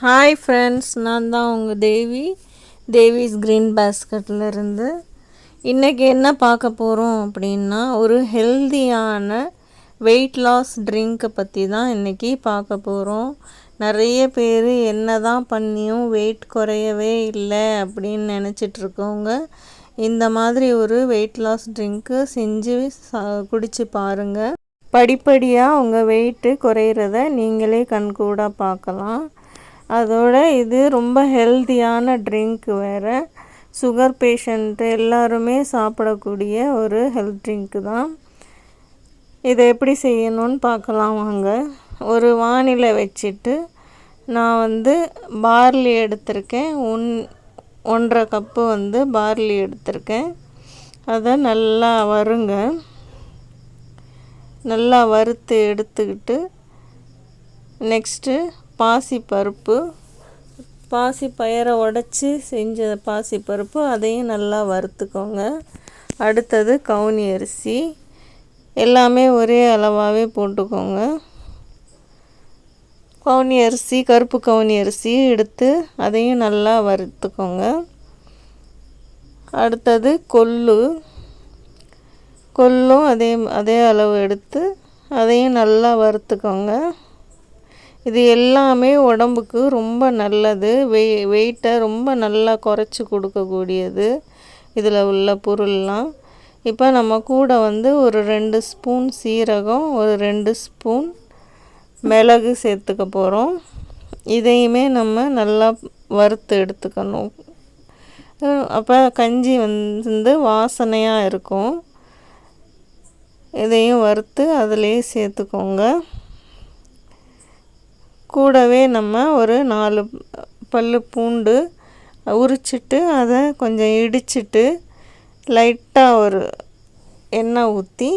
Hi friends நான் தான் உங்கள் தேவி தேவிஸ் க்ரீன் பேஸ்கட்லேருந்து இன்றைக்கி என்ன பார்க்க போகிறோம் அப்படின்னா ஒரு ஹெல்தியான வெயிட் லாஸ் ட்ரிங்க்கை பற்றி தான் இன்றைக்கி பார்க்க போகிறோம் நிறைய பேர் என்ன தான் பண்ணியும் வெயிட் குறையவே இல்லை அப்படின்னு நினச்சிட்ருக்கோங்க இந்த மாதிரி ஒரு வெயிட் லாஸ் ட்ரிங்க்கு செஞ்சு சா குடிச்சு பாருங்கள் படிப்படியாக உங்கள் வெயிட்டு குறையிறத நீங்களே கண்கூடாக பார்க்கலாம். அதோட இது ரொம்ப ஹெல்த்தியான ட்ரிங்க் வேறு. சுகர் பேஷண்ட்டு எல்லாருமே சாப்பிடக்கூடிய ஒரு ஹெல்த் ட்ரிங்க்கு தான். இதை எப்படி செய்யணும்னு பார்க்கலாம் வாங்க. ஒரு வானிலை வச்சுட்டு நான் வந்து பார்லி எடுத்திருக்கேன். ஒன் ஒன்றரை கப்பு வந்து பார்லி எடுத்திருக்கேன். அதை நல்லா வருங்க நல்லா வறுத்து எடுத்துக்கிட்டு நெக்ஸ்ட்டு பாசி பருப்பு பாசி பயிரை உடச்சி செஞ்ச பாசி பருப்பு அதையும் நல்லா வறுத்துக்கோங்க. அடுத்தது கவுனி அரிசி. எல்லாமே ஒரே அளவாகவே போட்டுக்கோங்க. கவுனி அரிசி கருப்பு கவுனி அரிசி எடுத்து அதையும் நல்லா வறுத்துக்கோங்க. அடுத்தது கொள்ளு. கொல்லும் அதே அதே அளவு எடுத்து அதையும் நல்லா வறுத்துக்கோங்க. இது எல்லாமே உடம்புக்கு ரொம்ப நல்லது. வெய் வெயிட்டை ரொம்ப நல்லா குறைச்சி கொடுக்கக்கூடியது. இதில் உள்ள பொருள்லாம். இப்போ நம்ம கூட வந்து ஒரு ரெண்டு ஸ்பூன் சீரகம் ஒரு ரெண்டு ஸ்பூன் மிளகு சேர்த்துக்க போகிறோம் இதையுமே நம்ம நல்லா வறுத்து எடுத்துக்கணும். அப்போ கஞ்சி வந்து வாசனையாக இருக்கும். இதையும் வறுத்து அதிலே சேர்த்துக்கோங்க. கூடவே நம்ம ஒரு நாலு பல் பூண்டு உரிச்சிட்டு அதை கொஞ்சம் இடிச்சிட்டு லைட்டாக ஒரு எண்ணெய் ஊற்றி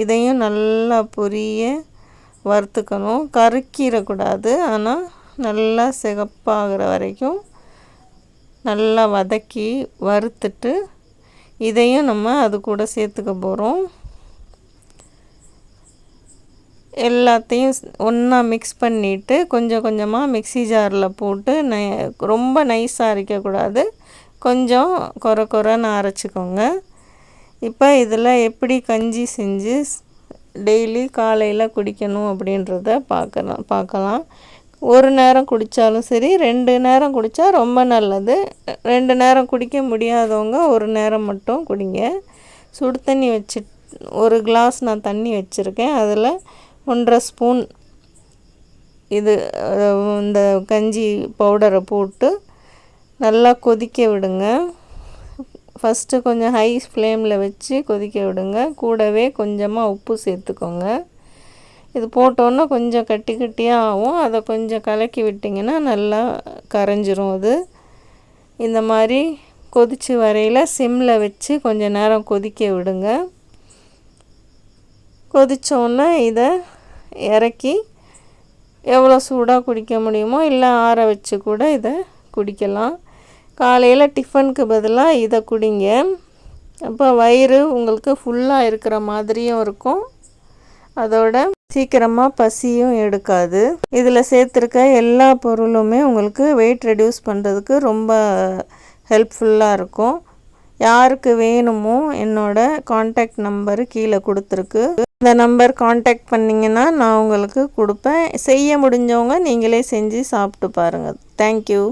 இதையும் நல்லா பொரிய வறுத்துக்கணும். கருக்கிடக்கூடாது. ஆனால் நல்லா சிகப்பாகிற வரைக்கும் நல்லா வதக்கி வறுத்துட்டு இதையும் நம்ம அது கூட சேர்த்துக்க போகிறோம் எல்லாத்தையும் ஒன்றா மிக்ஸ் பண்ணிவிட்டு கொஞ்சம் கொஞ்சமாக மிக்ஸி ஜாரில் போட்டு நை ரொம்ப நைஸாக அரைக்கக்கூடாது. கொஞ்சம் குறை குறைன்னு அரைச்சிக்கோங்க. இப்போ இதில் எப்படி கஞ்சி செஞ்சு டெய்லி காலையில் குடிக்கணும் அப்படின்றத பார்க்கலாம் பார்க்கலாம் ஒரு நேரம் குடித்தாலும் சரி ரெண்டு நேரம் குடித்தா ரொம்ப நல்லது. ரெண்டு நேரம் குடிக்க முடியாதவங்க ஒரு நேரம் மட்டும் குடிங்க. சுடு தண்ணி வச்சு ஒரு கிளாஸ் நான் தண்ணி வச்சுருக்கேன். அதில் ஒன்றரை ஸ்பூன் இது இந்த கஞ்சி பவுடரை போட்டு நல்லா கொதிக்க விடுங்க. ஃபஸ்ட்டு கொஞ்சம் ஹை ஃப்ளேமில் வச்சு கொதிக்க விடுங்க. கூடவே கொஞ்சமாக உப்பு சேர்த்துக்கோங்க. இது போட்டோன்னா கொஞ்சம் கட்டி கட்டியாக ஆகும். அதை கொஞ்சம் கலக்கி விட்டிங்கன்னா நல்லா கரைஞ்சிரும் அது. இந்த மாதிரி கொதித்து வரையில் சிம்மில் வச்சு கொஞ்சம் நேரம் கொதிக்க விடுங்க. கொதித்தோன்னே இதை இறக்கி எவ்வளோ சூடாக குடிக்க முடியுமோ இல்லை ஆற வச்சு கூட இதை குடிக்கலாம். காலையில் டிஃபனுக்கு பதிலாக இதை குடிங்க. அப்போ வயிறு உங்களுக்கு ஃபுல்லாக இருக்கிற மாதிரியும் இருக்கும். அதோட சீக்கிரமாக பசியும் எடுக்காது. இதில் சேர்த்துருக்க எல்லா பொருளுமே உங்களுக்கு வெயிட் ரெடியூஸ் பண்ணுறதுக்கு ரொம்ப ஹெல்ப்ஃபுல்லாக இருக்கும். யாருக்கு வேணுமோ என்னோடய காண்டாக்ட் நம்பரு கீழே கொடுத்துருக்கு. இந்த நம்பர் காண்டாக்ட் பண்ணிங்கன்னா நான் உங்களுக்கு கொடுப்பேன். செய்ய முடிஞ்சவங்க நீங்களே செஞ்சு சாப்பிட்டு பாருங்கள் தேங்க்யூ